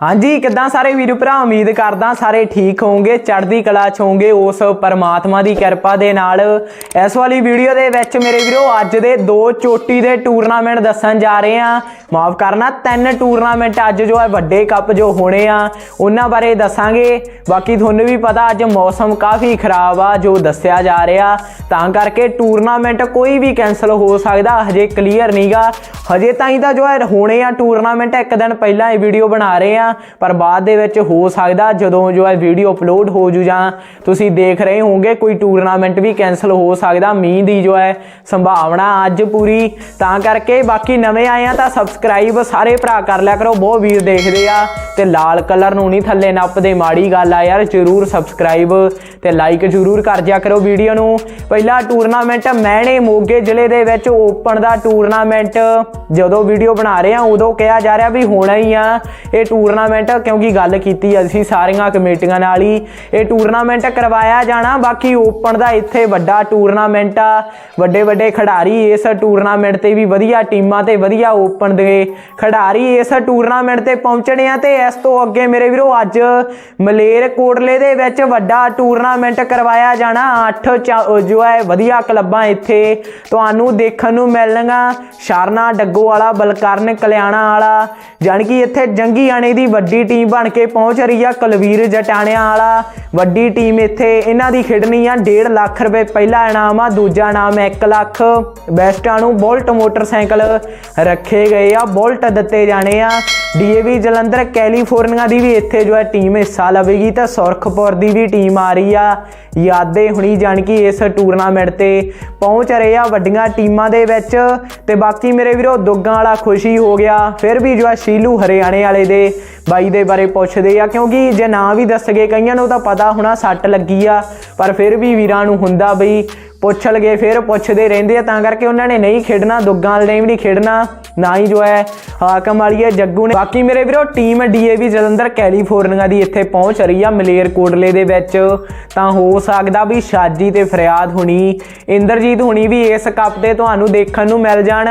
ਹਾਂਜੀ, ਕਿੱਦਾਂ ਸਾਰੇ ਵੀਰ ਭਰਾ? ਉਮੀਦ ਕਰਦਾ ਸਾਰੇ ਠੀਕ ਹੋਵੋਗੇ, ਚੜ੍ਹਦੀ ਕਲਾ ਚ ਹੋਵੋਗੇ, ਉਸ ਪਰਮਾਤਮਾ ਦੀ ਕਿਰਪਾ ਦੇ ਨਾਲ। ਇਸ ਵਾਲੀ ਵੀਡੀਓ ਦੇ ਵਿੱਚ ਮੇਰੇ ਵੀਰੋ, ਅੱਜ ਦੇ ਦੋ ਚੋਟੀ ਦੇ ਟੂਰਨਾਮੈਂਟ ਦੱਸਣ ਜਾ ਰਹੇ ਆ ਮਾਫ ਕਰਨਾ, ਤਿੰਨ ਟੂਰਨਾਮੈਂਟ ਅੱਜ ਜੋ ਹੈ ਵੱਡੇ ਕੱਪ ਜੋ ਹੋਣੇ ਆ, ਉਹਨਾਂ ਬਾਰੇ ਦੱਸਾਂਗੇ। ਬਾਕੀ ਤੁਹਾਨੂੰ ਵੀ ਪਤਾ ਅੱਜ ਮੌਸਮ ਕਾਫੀ ਖਰਾਬ ਆ, ਜੋ ਦੱਸਿਆ ਜਾ ਰਿਹਾ। ਤਾਂ ਕਰਕੇ ਟੂਰਨਾਮੈਂਟ ਕੋਈ ਵੀ ਕੈਨਸਲ ਹੋ ਸਕਦਾ, ਹਜੇ ਕਲੀਅਰ ਨਹੀਂਗਾ ਹਜੇ ਤਾਂ ਹੀ ਤਾਂ ਜੋ ਹੈ ਹੋਣੇ ਆ ਟੂਰਨਾਮੈਂਟ ਇੱਕ ਦਿਨ ਪਹਿਲਾਂ ਇਹ ਵੀਡੀਓ ਬਣਾ ਰਹੇ ਆ, ਪਰ ਬਾਅਦ ਦੇ ਵਿੱਚ ਹੋ ਸਕਦਾ ਜਦੋਂ ਜੋ ਹੈ ਵੀਡੀਓ ਅਪਲੋਡ ਹੋ ਜੂ ਜਾਂ ਤੁਸੀਂ ਦੇਖ ਰਹੇ ਹੋਵੋਗੇ, ਕੋਈ ਟੂਰਨਾਮੈਂਟ ਵੀ ਕੈਨਸਲ ਹੋ ਸਕਦਾ, ਮੀਂਹ ਦੀ ਜੋ ਹੈ ਸੰਭਾਵਨਾ ਅੱਜ ਪੂਰੀ। ਤਾਂ ਕਰਕੇ ਬਾਕੀ ਨਵੇਂ ਆਏ ਆ ਤਾਂ ਸਬਸਕ੍ਰਾਈਬ ਸਬਸਕ੍ਰਾਈਬ ਸਾਰੇ ਭਰਾ ਕਰ ਲਿਆ ਕਰੋ, ਬਹੁਤ ਵੀਰ ਦੇਖਦੇ ਆ ਤੇ ਲਾਲ ਕਲਰ ਨੂੰ ਨਹੀਂ ਥੱਲੇ ਨੱਪਦੇ, ਮਾੜੀ ਗੱਲ ਆ ਯਾਰ, ਜਰੂਰ ਸਬਸਕ੍ਰਾਈਬ ਤੇ ਲਾਈਕ ਜਰੂਰ ਕਰ ਦਿਆ ਕਰੋ ਵੀਡੀਓ ਨੂੰ। ਪਹਿਲਾ ਟੂਰਨਾਮੈਂਟ ਮੈਣੇ ਮੋਗੇ ਜ਼ਿਲ੍ਹੇ ਦੇ ਵਿੱਚ ਓਪਨ ਦਾ ਟੂਰਨਾਮੈਂਟ ਜਦੋਂ ਵੀਡੀਓ ਬਣਾ ਰਹੇ ਆ, ਉਦੋਂ ਕਿਹਾ ਜਾ ਰਿਹਾ ਵੀ ਹੋਣਾ ਹੀ ਆ। ਇਹ ਟੂਰਨਾਮੈਂਟ ਕਿਉਂਕਿ ਗੱਲ ਕੀਤੀ ਅਸੀਂ ਸਾਰੀਆਂ ਕਮੇਟੀਆਂ ਨਾਲ ਹੀ। ਇਹ ਟੂਰਨਾਮੈਂਟ ਕਰਵਾਇਆ ਜਾਣਾ, ਬਾਕੀ ਓਪਨ ਦਾ ਇੱਥੇ ਵੱਡਾ ਟੂਰਨਾਮੈਂਟ ਆ। ਵੱਡੇ ਵੱਡੇ ਖਿਡਾਰੀ ਇਸ ਟੂਰਨਾਮੈਂਟ ਤੇ ਵੀ ਵਧੀਆ ਟੀਮਾਂ ਤੇ ਵਧੀਆ ਓਪਨ ਦੇ ਖਿਡਾਰੀ ਇਸ ਟੂਰਨਾਮੈਂਟ ਤੇ ਪਹੁੰਚਣੇ ਆ ਤੇ ਇਸ ਤੋਂ ਅੱਗੇ ਮੇਰੇ ਵੀਰੋ ਅੱਜ ਮਲੇਰ ਕੋਟਲੇ ਦੇ ਵਿੱਚ ਵੱਡਾ ਟੂਰਨਾਮੈਂਟ ਕਰਵਾਇਆ ਜਾਣਾ। 8 ਜੋ ਹੈ ਵਧੀਆ ਕਲੱਬਾਂ ਇੱਥੇ ਤੁਹਾਨੂੰ ਦੇਖਣ ਨੂੰ ਮਿਲਣਗਾ ਸ਼ਰਨਾ ਡੱਗੋ ਵਾਲਾ, ਬਲਕਰਨ ਕਲਿਆਣਾ ਵਾਲਾ, ਜਾਣੀ ਕਿ ਇੱਥੇ ਜੰਗੀ ਆਣੇ ਦੀ ਵੱਡੀ ਟੀਮ ਬਣ ਕੇ ਪਹੁੰਚ ਰਹੀ ਆ। ਕੁਲਵੀਰ ਜਟਾਣਿਆਂ ਵਾਲਾ, ਵੱਡੀ ਟੀਮ ਇੱਥੇ ਇਹਨਾਂ ਦੀ ਖੇਡਣੀ ਆ। 1.5 ਲੱਖ ਰੁਪਏ ਪਹਿਲਾ ਇਨਾਮ ਆ, ਦੂਜਾ ਇਨਾਮ 1 ਲੱਖ। ਬੈਸਟਾਂ ਨੂੰ ਬੋਲਟ ਮੋਟਰਸਾਈਕਲ ਰੱਖੇ ਗਏ ਆ, ਬੁਲਟ ਦਿੱਤੇ ਜਾਣੇ ਆ। ਡੀਏਵੀ ਜਲੰਧਰ, ਕੈਲੀਫੋਰਨੀਆ ਦੀ ਵੀ ਇੱਥੇ ਜੋ ਹੈ ਟੀਮ ਹਿੱਸਾ ਲਵੇਗੀ ਤਾਂ ਸੁਰਖਪੁਰ ਦੀ ਵੀ ਟੀਮ ਆ ਰਹੀ ਆ। ਯਾਦੇ ਹੁਣੀ ਜਾਣ ਕਿ ਇਸ ਟੂਰਨਾਮੈਂਟ ਤੇ ਪਹੁੰਚ ਰਹੇ ਆ ਵੱਡੀਆਂ ਟੀਮਾਂ ਦੇ ਵਿੱਚ। ਤੇ ਬਾਕੀ ਮੇਰੇ ਵੀਰੋ, ਦੁੱਗਾਂ ਵਾਲਾ ਖੁਸ਼ੀ ਹੋ ਗਿਆ। ਫਿਰ ਵੀ ਜੋ ਹੈ ਸ਼ੀਲੂ ਹਰਿਆਣੇ ਵਾਲੇ ਦੇ ਬਾਈ ਦੇ ਬਾਰੇ ਪੁੱਛਦੇ ਆ। ਕਿਉਂਕਿ ਜੇ ਨਾਂ ਵੀ ਦੱਸ ਗਏ ਕਈਆਂ ਨੂੰ ਤਾਂ ਪਤਾ ਹੋਣਾ ਸੱਟ ਲੱਗੀ ਆ, ਪਰ ਫਿਰ ਵੀ ਵੀਰਾਂ ਨੂੰ ਹੁੰਦਾ ਬਈ ਪੁੱਛ ਲਗੇ, ਫਿਰ ਪੁੱਛਦੇ ਰਹਿੰਦੇ ਆ, ਤਾਂ ਕਰਕੇ ਉਹਨਾਂ ਨੇ ਨਹੀਂ ਖੇਡਣਾ, ਦੁੱਗਾਂ ਵਾਲੇ ਨੇ ਵੀ ਨਹੀਂ ਖੇਡਣਾ, ਨਾ ਹੀ ਜੋ ਹੈ, ਹਾਕਮ ਵਾਲੀਏ ਜੱਗੂ ਨੇ। ਬਾਕੀ ਮੇਰੇ ਵੀਰੋ ਟੀਮ ਡੀਏਵੀ ਜਲੰਧਰ ਕੈਲੀਫੋਰਨੀਆ ਦੀ ਇੱਥੇ ਪਹੁੰਚ ਰਹੀ ਆ, ਮਲੇਰ ਕੋਟਲੇ ਦੇ ਵਿੱਚ। ਤਾਂ ਹੋ ਸਕਦਾ ਵੀ ਸ਼ਾਜੀ ਤੇ ਫਰਿਆਦ ਹੁਣੀ, ਇੰਦਰਜੀਤ ਹੁਣੀ ਵੀ ਇਸ ਕੱਪ ਤੇ ਤੁਹਾਨੂੰ ਦੇਖਣ ਨੂੰ ਮਿਲ ਜਾਣ।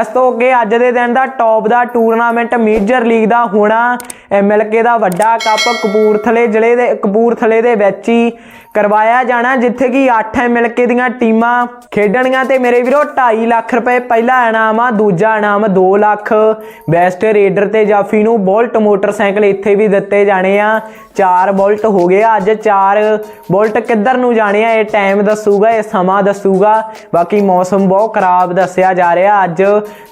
ਇਸ ਤੋਂ ਅੱਗੇ ਅੱਜ ਦੇ ਦਿਨ ਦਾ ਟੌਪ ਦਾ ਟੂਰਨਾਮੈਂਟ ਮੇਜਰ ਲੀਗ ਦਾ ਹੋਣਾ ਐਮਐਲਕੇ ਦਾ ਵੱਡਾ ਕੱਪ ਕਪੂਰਥਲੇ ਜ਼ਿਲ੍ਹੇ ਦੇ, ਕਪੂਰਥਲੇ ਦੇ ਵਿੱਚ ਹੀ ਕਰਵਾਇਆ ਜਾਣਾ, ਜਿੱਥੇ ਕਿ 8 ਐਮਐਲਕੇ ਦੀਆਂ ਟੀਮਾਂ ਖੇਡਣੀਆਂ ਤੇ ਮੇਰੇ ਵੀਰੋ 2.5 ਲੱਖ ਰੁਪਏ ਪਹਿਲਾ ਇਨਾਮ ਆ, ਦੂਜਾ ਇਨਾਮ 2 ਲੱਖ। ਬੈਸਟ ਰੇਡਰ ਤੇ ਜਾਫੀ ਨੂੰ ਬੋਲਟ ਮੋਟਰਸਾਈਕਲ ਇੱਥੇ ਵੀ ਦਿੱਤੇ ਜਾਣੇ ਆ। ਚਾਰ ਬੋਲਟ ਹੋ ਗਏ ਆ, ਅੱਜ ਚਾਰ ਬੋਲਟ ਕਿੱਧਰ ਨੂੰ ਜਾਣੇ ਆ, ਇਹ ਟਾਈਮ ਦੱਸੂਗਾ, ਇਹ ਸਮਾਂ ਦੱਸੂਗਾ। ਬਾਕੀ ਮੌਸਮ ਬਹੁਤ ਖਰਾਬ ਦੱਸਿਆ ਜਾ ਰਿਹਾ ਅੱਜ,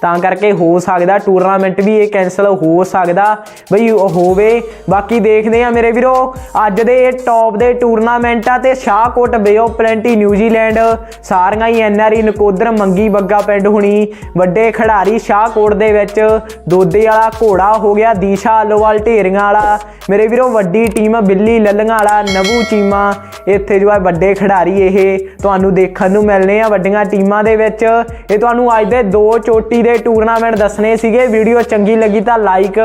ਤਾਂ ਕਰਕੇ ਹੋ ਸਕਦਾ ਟੂਰਨਾਮੈਂਟ ਵੀ ਇਹ ਕੈਨਸਲ ਹੋ ਸਕਦਾ, ਬਈ ਹੋਵੇ। ਬਾਕੀ ਦੇਖਦੇ ਆ ਮੇਰੇ ਵੀਰੋ, ਅੱਜ ਦੇ ਇਹ ਟੌਪ ਦੇ ਟੂਰਨਾਮੈਂਟ ਆ ਤੇ ਸ਼ਾਹਕੋਟ ਬੇਓ ਪਲੈਂਟੀ ਨਿਊਜ਼ੀਲੈਂਡ ਸਾਰੀਆਂ ਹੀ ਐਨਆਰਈ ਨਕੋਦਰ ਮੰਗੀ ਬੱਗਾ ਪਿੰਡ ਹੁਣੀ। ਵੱਡੇ ਖਿਡਾਰੀ ਸ਼ਾਹਕੋਟ ਦੇ ਵਿੱਚ, ਦੋਦੇ ਵਾਲਾ ਘੋੜਾ ਹੋ ਗਿਆ ਦੀਸ਼ਾ ਅਲੋਵਾਲ ਢੇਰੀਆਂ ਵਾਲਾ। ਮੇਰੇ ਵੀਰੋ, ਵੱਡੀ ਟੀਮ ਬਿੱਲੀ ਲੱਲੀਆਂ ਵਾਲਾ, ਨਵੂ ਚੀਮਾ। ਇੱਥੇ ਜੋ ਹੈ ਵੱਡੇ ਖਿਡਾਰੀ ਇਹ। ਤੁਹਾਨੂੰ ਦੇਖਣ ਨੂੰ ਮਿਲਨੇ ਆ ਵੱਡੀਆਂ ਟੀਮਾਂ ਦੇ ਵਿੱਚ। ਇਹ ਤੁਹਾਨੂੰ ਅੱਜ ਦੇ ਦੋ ਚੋਟੀ ਦੇ ਟੂਰਨਾਮੈਂਟ ਦੱਸਣੇ ਸੀਗੇ। ਵੀਡੀਓ ਚੰਗੀ ਲੱਗੀ ਤਾਂ ਲਾਈਕ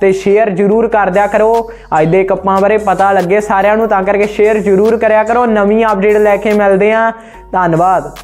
ਤੇ ਸ਼ੇਅਰ ਜਰੂਰ ਕਰ ਦਿਆ ਕਰੋ। ਅੱਜ ਦੇ ਕੱਪਾਂ ਬਾਰੇ ਪਤਾ ਲੱਗੇ ਸਾਰਿਆਂ ਨੂੰ, ਤਾਂ ਕਰਕੇ ਸ਼ੇਅਰ ਜਰੂਰ ਕਰਿਆ ਕਰੋ। ਨਵੀਂ ਅਪਡੇਟ ਲੈ ਕੇ ਮਿਲਦੇ ਆ ਧੰਨਵਾਦ।